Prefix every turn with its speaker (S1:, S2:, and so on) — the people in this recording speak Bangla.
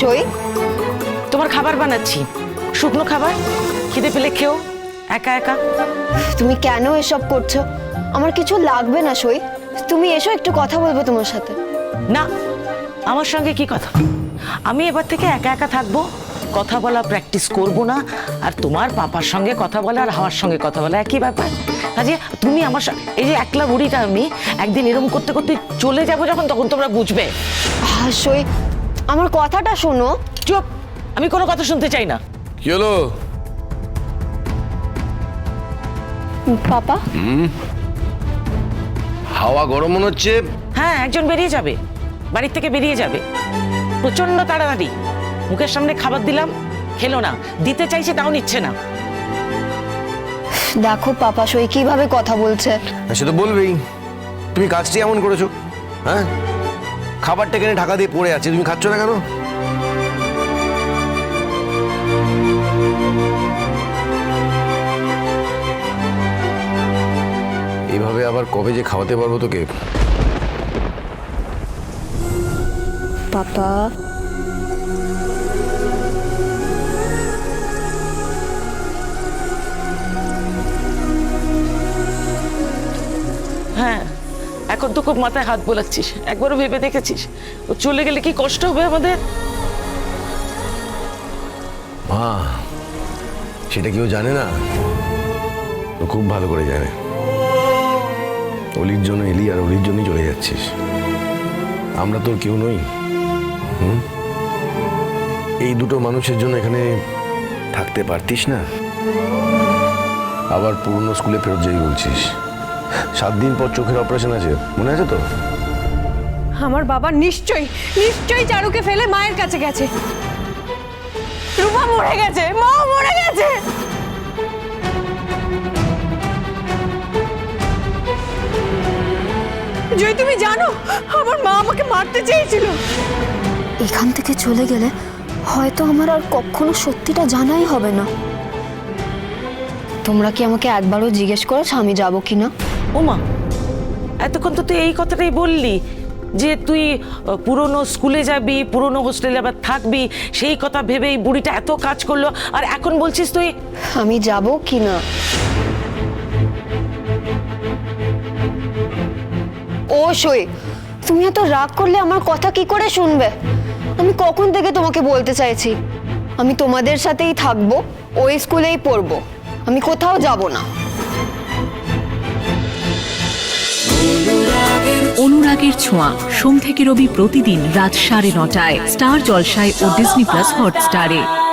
S1: সই?
S2: তোমার খাবার বানাচ্ছি। শুকনো খাবার খিদে পেলে খেও একা একা।
S1: তুমি কেন এসব করছ? আমার কিছু লাগবে না সই। তুমি এসো একটু কথা বলব তোমার সাথে।
S2: না আমার সঙ্গে কি কথা? আমি এবার থেকে একা একা থাকব কথা বলা প্র্যাকটিস করব না আর তোমার পাপার সঙ্গে কথা বলা আর হাওয়ার সঙ্গে কথা বলা একই ব্যাপার। কাজে তুমি আমার এই যে একলা বুড়িটা আমি একদিন এরম করতে করতে চলে যাব যখন তখন তোমরা বুঝবে।
S1: আহ, সই আমার কথাটা শোনো।
S2: চুপ! আমি কোনো কথা শুনতে চাই না।
S3: কি হলো?
S1: পাপা?
S3: হাওয়া গরম মনে হচ্ছে।
S2: হ্যাঁ একজন বেরিয়ে যাবে। বাড়ির থেকে বেরিয়ে যাবে। প্রচণ্ড তাড়াতাড়ি। মুখের সামনে খাবার দিলাম খেলো না। দিতে চাইছে তাও নিচ্ছে না।
S1: দেখো পাপা সই কীভাবে কথা বলছে।
S3: সে তো বলবেই। তুমি কাজটি এমন করেছ হ্যাঁ? খাবারটা এখানে ঢাকা দিয়ে পড়ে আছে, তুমি খাচ্ছ না কেন? এভাবে আবার কবে যে খাওয়াতে পারব তোকে?
S1: পাপা
S2: এখন তো খুব মাথায় হাত বোলাচ্ছিস। একবারও ভেবে দেখেছিস? ও চলে গেলে কি কষ্ট হবে আমাদের?
S3: মা, সেটা কেউ জানে না। ও খুব ভালো করে জানে। অলির জন্য এলি আর অলির জন্যই চলে যাচ্ছিস। আমরা তো কেউ নই। হুম? এই দুটো মানুষের জন্য এখানে থাকতে পারতিস না? আবার পুরনো স্কুলে ফেরত যাই বলছিস। সাত দিন পর চোখের অপারেশন আছে। মনে আছে তো?
S4: আমার বাবা নিশ্চয়ই নিশ্চয়ই চারুকে ফেলে মায়ের কাছে গেছে। রূপা মরে গেছে মা মরে গেছে। জয় তুমি জানো আমার মা আমাকে মারতে চেয়েছিল।
S1: এখান থেকে চলে গেলে হয়তো আমার আর কখনো সত্যিটা জানাই হবে না। তোমরা কি আমাকে একবারও জিজ্ঞেস করেছ আমি যাব কি না
S2: ওমা, এতক্ষণ তো তুই এই কথাটাই বললি যে তুই পুরনো স্কুলে যাবি, পুরনো হোস্টেলে আবার থাকবি, সেই কথা ভেবে এই বুড়িটা এত কাজ করল, আর এখন বলছিস তুই?
S1: আমি যাব কি না? ও সই, তুমি এত রাগ করলে আমার কথা কি করে শুনবে? আমি কখন থেকে তোমাকে বলতে চাইছি? আমি তোমাদের সাথেই থাকব, ওই স্কুলেই পড়ব, আমি কোথাও যাব না।
S5: অনুরাগের ছোঁয়া, সোম থেকে রবি প্রতিদিন রাত সাড়ে নটায়, স্টার জলসায় ও ডিসনি প্লাস হটস্টারে।